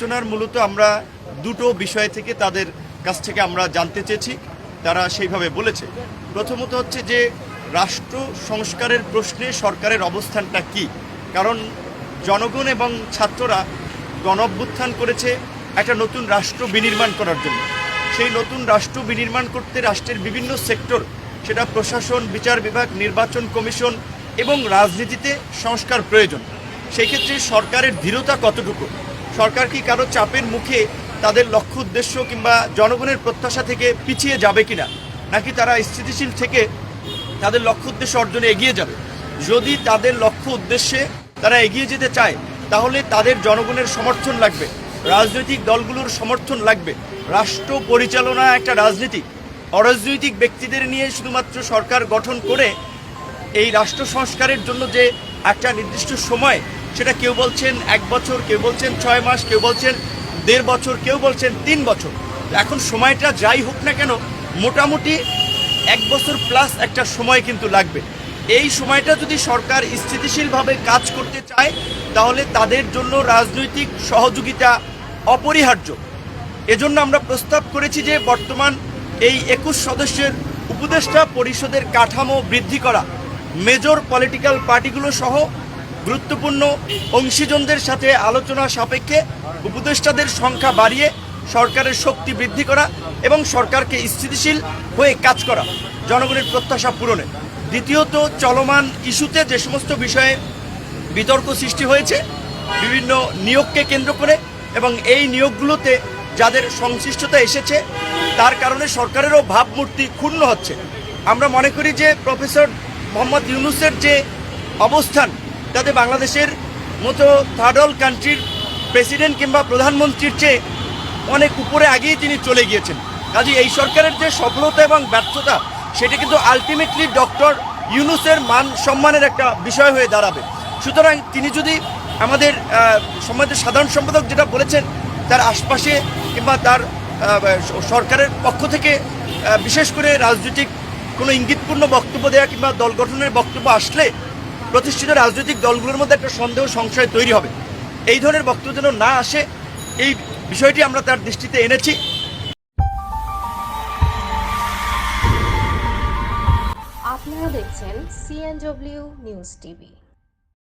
আলোচনার মূলত আমরা দুটো বিষয় থেকে তাদের কাছ থেকে আমরা জানতে চেয়েছি, তারা সেইভাবে বলেছে। প্রথমত হচ্ছে যে, রাষ্ট্র সংস্কারের প্রশ্নে সরকারের অবস্থানটা কি? কারণ জনগণ এবং ছাত্ররা গণ অভ্যুত্থান করেছে একটা নতুন রাষ্ট্র বিনির্মাণ করার জন্য। সেই নতুন রাষ্ট্র বিনির্মাণ করতে রাষ্ট্রের বিভিন্ন সেক্টর, সেটা প্রশাসন, বিচার বিভাগ, নির্বাচন কমিশন এবং রাজনীতিতে সংস্কার প্রয়োজন। সেই ক্ষেত্রে সরকারের দৃঢ়তা কতটুকু? সরকার কি কারও চাপের মুখে তাদের লক্ষ্য, উদ্দেশ্য কিংবা জনগণের প্রত্যাশা থেকে পিছিয়ে যাবে কিনা? নাকি তারা স্থিতিশীল থেকে তাদের লক্ষ্য, উদ্দেশ্য অর্জনে এগিয়ে যাবে? যদি তাদের লক্ষ্য, উদ্দেশ্যে তারা এগিয়ে যেতে চায়, তাহলে তাদের জনগণের সমর্থন লাগবে, রাজনৈতিক দলগুলোর সমর্থন লাগবে। রাষ্ট্র পরিচালনা একটা রাজনীতি। অরাজনৈতিক ব্যক্তিদের নিয়ে শুধুমাত্র সরকার গঠন করে এই রাষ্ট্র সংস্কারের জন্য যে একটা নির্দিষ্ট সময় সেটা কেউ বলছেন এক বছর, কেউ বলছেন ছয় মাস, কেউ বলছেন দেড় বছর, কেউ বলছেন তিন বছর। এখন সময়টা যাই হোক না কেন, মোটামুটি এক বছর প্লাস একটা সময় কিন্তু লাগবে। এই সময়টা যদি সরকার স্থিতিশীলভাবে কাজ করতে চায়, তাহলে তাদের জন্য রাজনৈতিক সহযোগিতা অপরিহার্য। এজন্য আমরা প্রস্তাব করেছি যে বর্তমান এই একুশ সদস্যের উপদেষ্টা পরিষদের কাঠামো বৃদ্ধি করা মেজর পলিটিক্যাল পার্টিগুলো সহ গুরুত্বপূর্ণ অংশীজনদের সাথে আলোচনা সাপেক্ষে উপদেষ্টাদের সংখ্যা বাড়িয়ে সরকারের শক্তি বৃদ্ধি করা এবং সরকারকে স্থিতিশীল হয়ে কাজ করা জনগণের প্রত্যাশা পূরণে। দ্বিতীয়ত, চলমান ইস্যুতে যে সমস্ত বিষয়ে বিতর্ক সৃষ্টি হয়েছে, বিভিন্ন নিয়োগকে কেন্দ্র করে এবং এই নিয়োগগুলোতে যাদের সংশ্লিষ্টতা এসেছে, তার কারণে সরকারেরও ভাবমূর্তি ক্ষুণ্ণ হচ্ছে। আমরা মনে করি যে প্রফেসর মোহাম্মদ ইউনুসের যে অবস্থান তাতে বাংলাদেশের মতো থার্ড কান্ট্রির প্রেসিডেন্ট কিংবা প্রধানমন্ত্রীর চেয়ে অনেক উপরে আগেই তিনি চলে গিয়েছেন। কাজে এই সরকারের যে সফলতা এবং ব্যর্থতা, সেটা কিন্তু আলটিমেটলি ডক্টর ইউনুসের মান সম্মানের একটা বিষয় হয়ে দাঁড়াবে। সুতরাং তিনি যদি আমাদের সমাজের সাধারণ সম্পাদক যেটা বলেছেন, তার আশপাশে কিংবা তার সরকারের পক্ষ থেকে বিশেষ করে রাজনৈতিক কোনো ইঙ্গিতপূর্ণ বক্তব্য দেওয়া কিংবা দল গঠনের বক্তব্য আসলে প্রতিষ্ঠিত রাজনৈতিক দলগুলোর মধ্যে একটা সন্দেহ, সংশয় তৈরি হবে। এই ধরনের বক্তব্য যেন না আসে, এই বিষয়টি আমরা তার দৃষ্টিতে এনেছি। আপনারা দেখছেন সিএনডব্লিউ নিউজ টিভি